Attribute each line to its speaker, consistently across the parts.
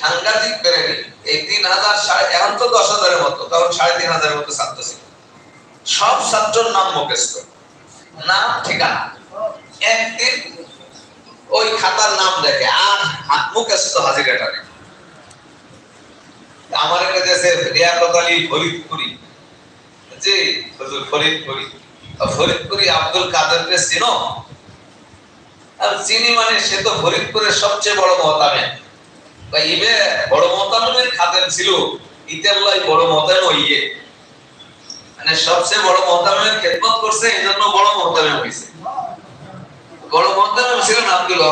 Speaker 1: সাংঘাতিক প্রেমী এই তিন হাজার এখন তো দশ হাজারের মতো, তখন সাড়ে তিন হাজারের মতো ছাত্র ছিল। সব ছাত্রর নাম মুখস্থ নাম ঠিকানা। একদিন ওই খাতার নাম দেখে, আর মুখস্থ হাজিরাটা নেই আমার একটা দেশে আলী ফরিদপুরি। জি ফরিদপুরি। ফরিদপুরি আব্দুল কাদেরকে চিনো? আর চিনি মানে সে তো ফরিদপুরের সবচেয়ে বড় মহতামে বড় ছিল বড় মহতাম ইয়ে মানে সবচেয়ে বড় খেদমত করছে এই জন্য বড় হয়েছে বড় আব্দুল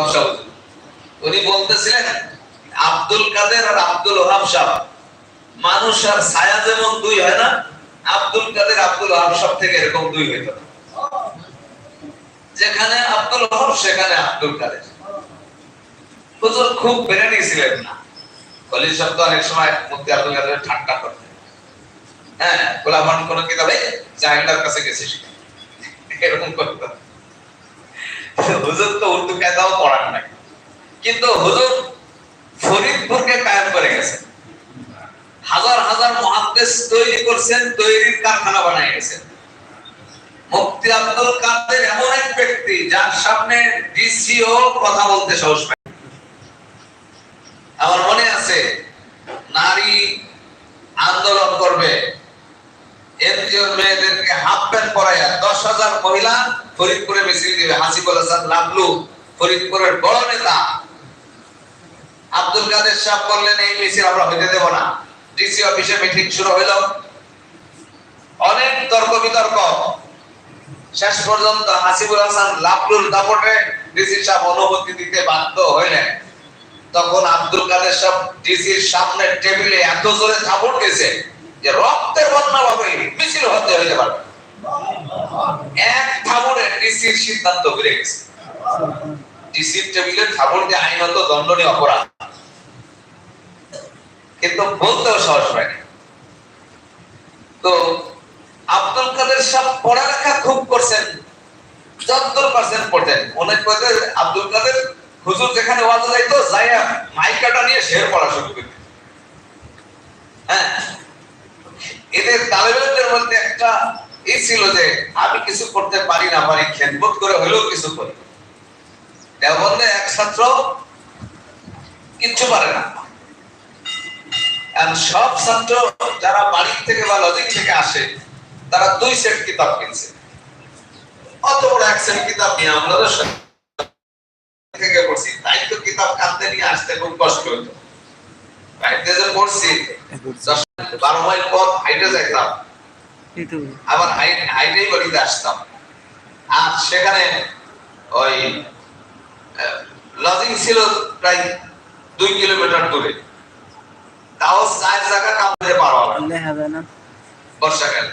Speaker 1: উনি বলতেছিলেন, আব্দুল কাদের আর আব্দুল সাহ মানুষ আর ছায়া যেমন দুই হয় না, আব্দুল কাদের, আব্দুল সাহ থেকে এরকম দুই হইত যেখানে আব্দুল ওহাব, সেখানে আব্দুল কাদের। হুজুর খুব বেরেনি ছিলেন না। খলিল শব্দ অনেক সময় মুক্তি আব্দুল কাদের ঠাট্টা করতেন। হ্যাঁ গোলামান কোন কিতাবে জাহিলার কাছে গেছিস এরকম করতো। হুজুর তো উর্দু কায়দাও পড়ান নাই। কিন্তু হুজুর ফরিদপুরকে কায়েম করে গেছে হাজার হাজার মহাদ্দেশ তৈরি করছেন, তৈরির কারখানা বানিয়ে গেছেন। মুফতি আব্দুল কাদের এমন এক ব্যক্তি, যার সামনে ডিসিও কথা বলতে সাহস। আমার মনে আছে, নারী আন্দোলন করবে। মেয়েদেরকে হাফ প্যান্ট পরাইয়া দশ হাজার মহিলা ফরিদপুরে মিছিল দিবে। হাসিবুল হাসান ফরিদপুরের বড় নেতা। আব্দুল কাদের সাহেব বললেন, এই মিছিল আমরা হইতে দেব না। ডিসি অফিসে মিটিং শুরু হইল। অনেক তর্ক বিতর্ক শেষ পর্যন্ত হাসিবুল হাসান লাভলুর দাপটে ডিসি সাহেব অনুমতি দিতে বাধ্য হইলেন। তখন আব্দুল কাদের সাহেব ডিসির সামনে টেবিলে এত জোরে থাপড় দিয়েছে যে রক্তের বন্যা ভাবে মিছিল হতে হইতে পারবে। এক থাপড়ে ডিসির সিদ্ধান্ত ঘুরে গেছে। ডিসির টেবিলে থাপড় দিয়ে আইনত দণ্ডনীয় অপরাধ। কিন্তু বলতেও সাহস পায়নি। তো আব্দুল কাদের সাহেব পড়ালেখা খুব করছেন চুয়াত্তর পার্সেন্ট পড়তেন। অনেক আব্দুল কাদের হুজুর যেখানে ওয়াজ যাইতো, যাইয়া মাইকাটা নিয়ে শের পড়া শুরু করতেন হ্যাঁ? এদের তালেবেলদের মধ্যে একটা এই ছিল যে, আমি কিছু করতে পারি না, পারি, খেদমত করে হলেও কিছু করি। দেওবন্দে এক ছাত্র কিচ্ছু পারে না। সব ছাত্র যারা বাড়ি থেকে বা লজিক থেকে আসে, তারা দুই সেট কিতাব কিনছে। অত বড় এক সেট কিতাব নিয়ে আমরা থেকে পড়ছি। তাই তো কিতাব কাঁদতে নিয়ে আসতে খুব কষ্ট হতো বাড়িতে যে পড়ছি বারো মাইল পথ হাইটে যাইতাম। আবার হাইটেই বাড়িতে আসতাম। আর সেখানে ওই লজিং ছিল প্রায় দুই কিলোমিটার দূরে। তাও চার জায়গা কামড়ে পারবা না। বর্ষাকালে।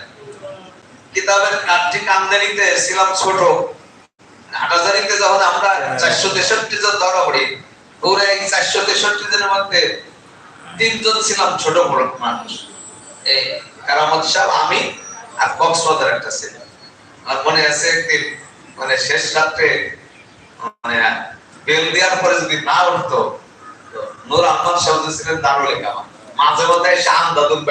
Speaker 1: কিতাবের কাঠটি কামদানিতে ছিলাম ছোট। হাটাজারিতে যখন আমরা চারশো তেষট্টি জন ধরা পড়ি ওরা এই চারশো তেষট্টি জনের মধ্যে তিনজন ছিলাম ছোট বড় মানুষ। এই কারামত সাহেব আমি আর কক্সবাজার একটা ছিল। আমার মনে আছে একদিন মানে শেষ রাত্রে মানে বেল দেওয়ার পরে যদি না উঠতো নূর আহমদ সাহেব ছিলেন দারুল মাঝে মাঝে এসে আন্দাদুল